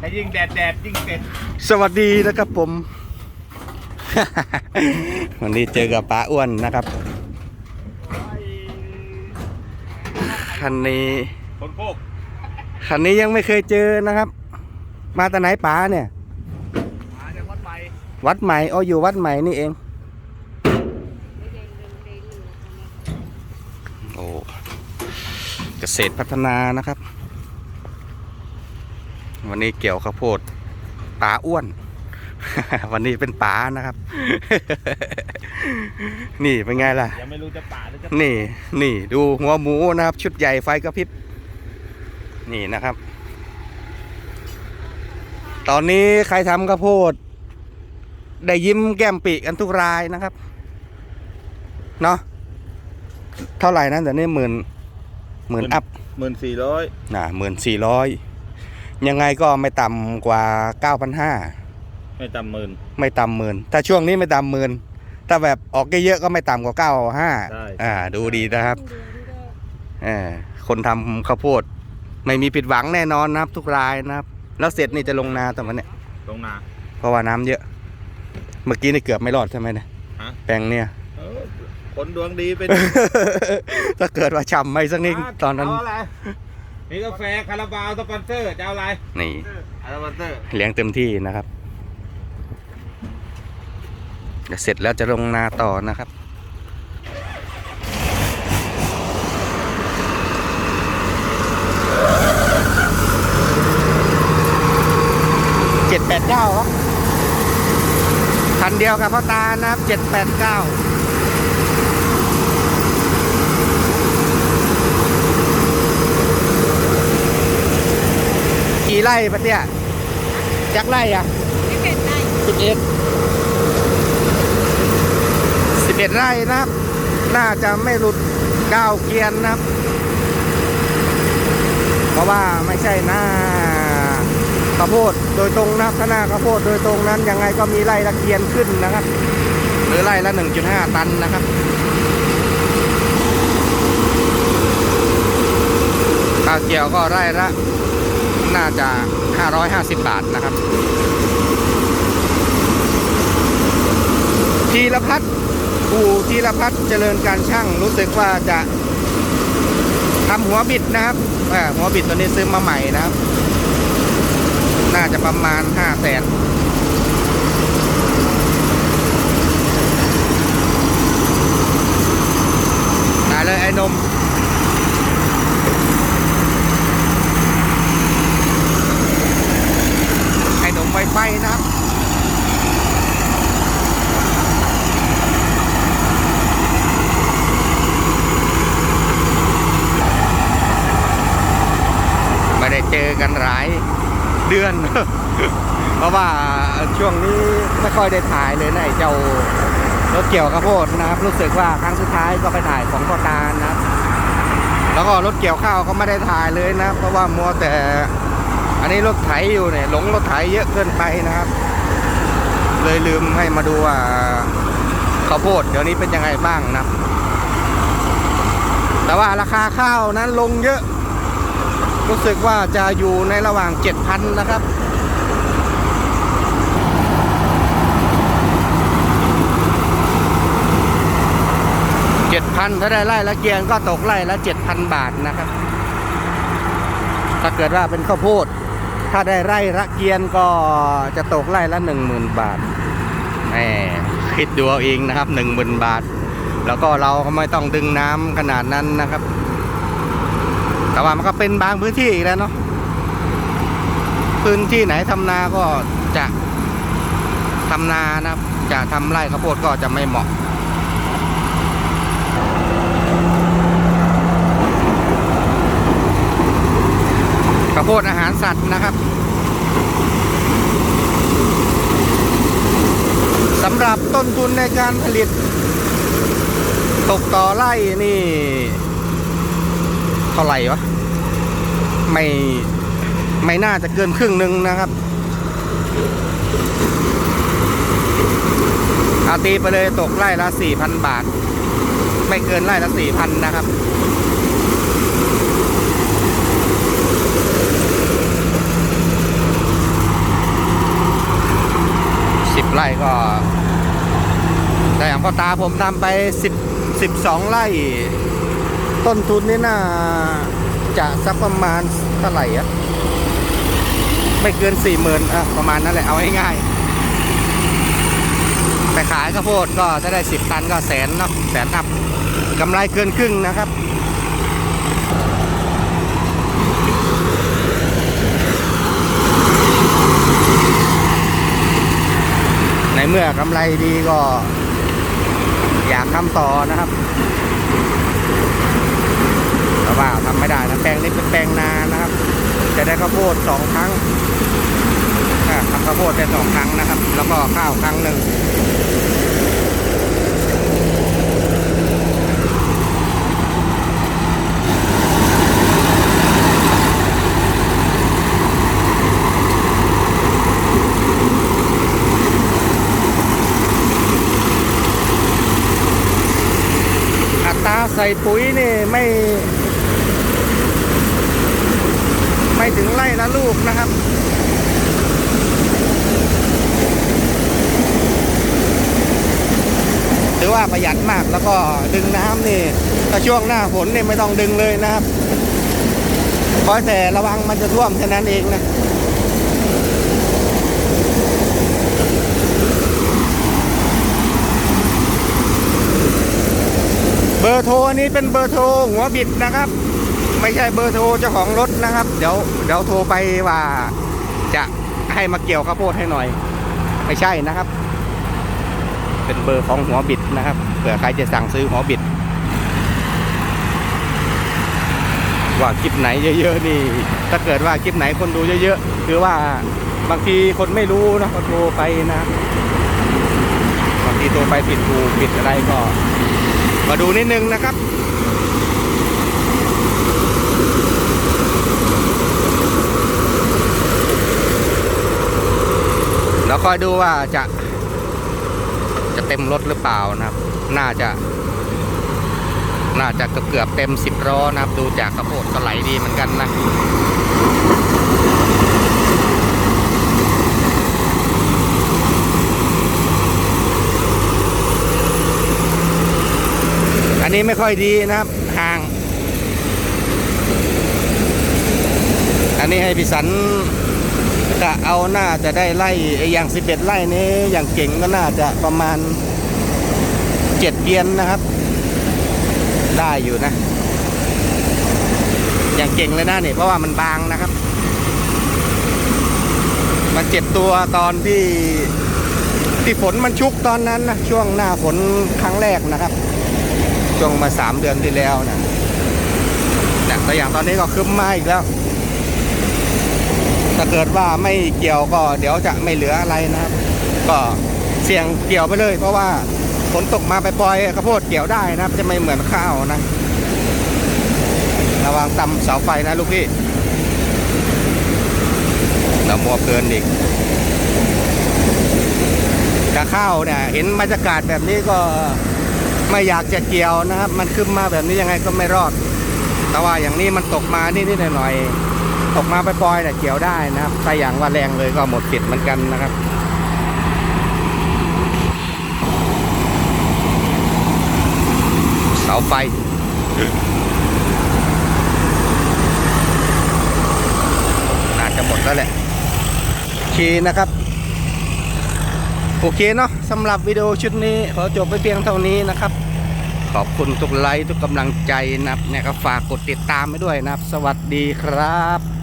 แต่ยิ่งแดดแดดยิ่งเป็ดสวัสดีนะครับผม วันนี้เจอกับป้าอ้วนนะครับ คันนี้ คนโคกคันนี้ยังไม่เคยเจอนะครับ มาแต่ไหนป๋าเนี่ย มาจากวัดไปวัดใหม่อ๋ออยู่วัดใหม่นี่เอง โอ้เกษตรพัฒนานะครับ วันนี้เกี่ยวข้าวโพดป๋าอ้วน วันนี้เป็นป๋านะครับ นี่เป็นไงล่ะ ยังไม่รู้จะป่าหรือจะนี่ นี่ดูหัวหมูนะครับ ชุดใหญ่ไฟกระพริบ นี่นะครับ ตอนนี้ใครทำข้าวโพด ได้ยิ้มแก้มปีกันทุกรายนะครับ เนาะเท่าไหร่นะแต่นี่หมื่นหมื่นอัพหมื่นสี่ร้อยนะหมื่นสี่ร้อย ยังไงก็ไม่ต่ำกว่าเก้าพันห้าไม่ต่ำหมื่นไม่ต่ำหมื่นถ้าช่วงนี้ไม่ต่ำหมื่นถ้าแบบออกเยอะๆก็ไม่ต่ำกว่าเก้าห้าใช่อ่า ดูดีนะครับเออคนทำข้าวโพด ไม่มีผิดหวังแน่นอนนะครับ ทุกรายนะครับ แล้วเสร็จนี่จะลงนาตอนวันเนี้ยตรงนา เพราะว่าน้ำเยอะ เมื่อกี้นี่เกือบไม่รอดใช่ไหมเนี่ยฮะแปลงเนี่ยเออคนดวงดีเป็นถ้าเกิดว่าฉ่ำไปสักนิดตอนนั้นเอาอะไร มีกาแฟคาราบาวสปอนเซอร์จะเอาอะไรนี่สปอนเซอร์เลี้ยงเต็มที่นะครับเดี๋ยวเสร็จแล้วจะลงนาต่อนะครับเจ็ดแปดเก้าครับคันเดียวกับพ่อตานะครับเจ็ดแปดเก้า ไร่ปะเนี่ยจักไร่อะสิบเอ็ดสิบเอ็ดไร่นะครับ น่าจะไม่หลุดเก้าเกียนนะครับ เพราะว่าไม่ใช่หน้าข้าวโพดโดยตรงนะครับถ้าหน้าข้าวโพดโดยตรงนั้นยังไงก็มีไร่ละเกียนขึ้นนะครับ หรือไร่ละ1.5ตันนะครับข้าวเกี่ยวก็ไร่ละ น่าจะ 550 บาทนะครับทีละพัฒน์ปู่ทีละพัฒน์เจริญการช่างรู้สึกว่าจะทำหัวบิดนะครับหัวบิดตัวนี้ซื้อมาใหม่นะครับ น่าจะประมาณห้าแสนได้เลยไอ้นม ไอ้นมไฟไฟนะครับ ไม่ได้ เจอกันหลายเดือน เพราะว่าช่วงนี้ไม่ค่อยได้ถ่ายเลยนะไอ้เจ้ารถเกี่ยวข้าวโพดนะครับ รู้สึกว่าครั้งสุดท้ายก็ไปถ่ายของพ่อตานะครับ แล้วก็รถเกี่ยวข้าวก็ไม่ได้ถ่ายเลยนะ เพราะว่ามัวแต่อันนี้รถไถอยู่เนี่ยหลงรถไถเยอะเกินไปนะครับ เลยลืมให้มาดูว่าข้าวโพดเดี๋ยวนี้เป็นยังไงบ้างนะแต่ว่าราคาข้าวนั้นลงเยอะ รู้สึกว่าจะอยู่ในระหว่าง 7,000 นะครับ7,000ถ้าได้ไร่ละเกียงก็ตกไร่ละ7,000บาทนะครับ ถ้าเกิดว่าเป็นข้าวโพด ถ้าได้ไร่ละเกียนก็จะตกไร่ละ10,000บาทแหมคิดดูเอาเองนะครับ10,000บาท แล้วก็เราก็ไม่ต้องดึงน้ำขนาดนั้นนะครับ แต่ว่ามันก็เป็นบางพื้นที่อีกแล้วเนาะพื้นที่ไหนทำนาก็จะทำนานะครับ จะทำไร่ข้าวโพดก็จะไม่เหมาะข้าวโพดอาหารสัตว์นะครับสำหรับต้นทุนในการผลิต ตกต่อไร่นี่ เท่าไหร่วะ ไม่ไม่น่าจะเกินครึ่งหนึ่งนะครับอาตีไปเลยตกไร่ละสี่พันบาท ไม่เกินไร่ละสี่พันนะครับ สิบไร่ก็ แต่อย่างพอตาผมทำไปสิบสิบสองไร่ ต้นทุนนี่น่าจะสักประมาณเท่าไหร่อะไม่เกินสี่หมื่นอะประมาณนั้นแหละเอาง่ายๆไปขายข้าวโพดก็ถ้าได้สิบตันก็แสนเนาะแสนอัพกำไรเกินครึ่งนะครับในเมื่อกำไรดีก็อยากทำต่อนะครับ ว่าทำไม่ได้นะแปลงนี้เป็นแปลงนานะครับ จะได้ข้าวโพดสองครั้งทำข้าวโพดได้สองครั้งนะครับ แล้วก็ข้าวครั้งหนึ่งอัตราใส่ปุ๋ยนี่ไม่ ไม่ถึงไร่ละลูกนะครับถือว่าประหยัดมากแล้วก็ดึงน้ำนี่ถ้าช่วงหน้าฝนนี่ไม่ต้องดึงเลยนะครับคอยแต่ระวังมันจะท่วมแค่นั้นเองนะเบอร์โทรอันนี้เป็นเบอร์โทรหัวบิดนะครับ ไม่ใช่เบอร์โทรเจ้าของรถนะครับ เดี๋ยวเดี๋ยวโทรไปว่าจะให้มาเกี่ยวข้าวโพดให้หน่อย ไม่ใช่นะครับ เป็นเบอร์ของหัวบิดนะครับเผื่อใครจะสั่งซื้อหัวบิด ว่าคลิปไหนเยอะๆนี่ ถ้าเกิดว่าคลิปไหนคนดูเยอะๆคือว่าบางทีคนไม่รู้นะก็โทรไปนะบางทีโทรไปผิดถูกผิดอะไรก็ มาดูนิดนึงนะครับ แล้ว คอยดูว่าจะ จะเต็มรถหรือเปล่านะครับ น่าจะ น่าจะเกือบเกือบเต็มสิบล้อนะครับ ดูจากข้าวโพดก็ไหลดีเหมือนกันนะอันนี้ไม่ค่อยดีนะครับห่าง อันนี้ให้พี่สัน กะเอาน่าจะได้ไล่ไอ้อย่างสิบเอ็ดไร่นี้อย่างเก่งก็น่าจะประมาณเจ็ดเกียนนะครับ ได้อยู่นะ อย่างเก่งเลยนะเนี่ยเพราะว่ามันบางนะครับ มันเจ็บตัวตอนที่ที่ฝนมันชุกตอนนั้นนะช่วงหน้าฝนครั้งแรกนะครับ ช่วงมาสามเดือนที่แล้วนะแต่แต่อย่างตอนนี้ก็คึ้มมาอีกแล้ว ถ้าเกิดว่าไม่เกี่ยวก็เดี๋ยวจะไม่เหลืออะไรนะครับ ก็เสี่ยงเกี่ยวไปเลย เพราะว่าฝนตกมาไปปล่อยข้าวโพดเกี่ยวได้นะครับ จะไม่เหมือนข้าวนะ ระวังตำเสาไฟนะลูกพี่เรามัวเพลินอีกกับข้าวเนี่ยเห็นบรรยากาศแบบนี้ก็ไม่อยากจะเกี่ยวนะครับ มันขึ้นมาแบบนี้ยังไงก็ไม่รอด แต่ว่าอย่างนี้มันตกมานิดๆหน่อยๆ ตกมาไปปล่อยๆเนี่ยเกี่ยวได้นะครับแต่อย่างว่าแรงเลยก็หมดสิทธิ์เหมือนกันนะครับเสาไฟน่าจะหมดแล้วแหละโอเคนะครับ โอเคเนาะสำหรับวิดีโอชุดนี้ ขอจบไปเพียงเท่านี้นะครับขอบคุณทุกไลค์ทุกกำลังใจนะครับ เนี่ยก็ฝากกดติดตามไปด้วยนะครับ สวัสดีครับ